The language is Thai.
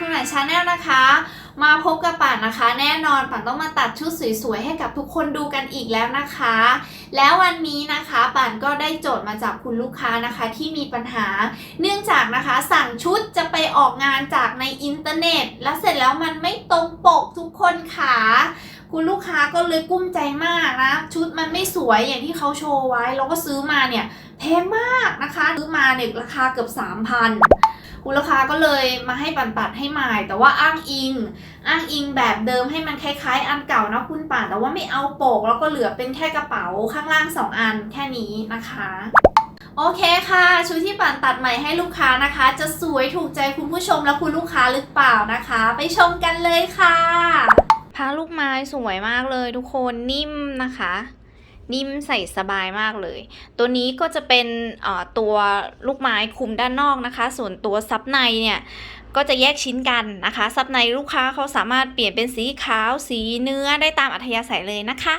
คุณหมายชาแนลนะคะ มาพบกับป่านนะคะ แน่นอนป่านต้องมาตัดชุดสวยๆให้กับทุกคนดูกันอีกแล้วนะคะ แล้ววันนี้นะคะป่านก็ได้โจทย์มาจากคุณลูกค้านะคะที่มีปัญหา เนื่องจากนะคะสั่งชุดจะไปออกงานจากในอินเทอร์เน็ต แล้วเสร็จแล้วมันไม่ตรงปกทุกคนค่ะคุณลูกค้าก็เลยกุ้มใจมากนะ ชุดมันไม่สวยอย่างที่เขาโชว์ไว้เราก็ซื้อมาเนี่ยแพงมากนะคะซื้อมาเนี่ยราคาเกือบ3,000 คุณลูกค้าก็เลยมาให้ปันปัดให้ใหม่แต่ว่าอ้างอิง อ้างอิงแบบเดิมให้มันคล้ายๆ อันเก่านะคุณป่านแต่ว่าไม่เอาโปกแล้วก็เหลือเป็นแค่กระเป๋าข้างล่าง 2 อันแค่นี้นะคะโอเคค่ะชุดที่ปั่นตัดใหม่ให้ลูกค้านะคะ จะสวยถูกใจคุณผู้ชมและคุณลูกค้าหรือเปล่านะคะ ไปชมกันเลยค่ะ ผ้าลูกไม้สวยมากเลยทุกคนนิ่มนะคะ นิ่มใส่สบายมากเลย ตัวนี้ก็จะเป็นตัวลูกไม้คุมด้านนอกนะคะ ส่วนตัวซับในเนี่ยก็จะแยกชิ้นกันนะคะ ซับในลูกค้าเขาสามารถเปลี่ยนเป็นสีขาวสีเนื้อได้ตามอัธยาศัยเลยนะคะ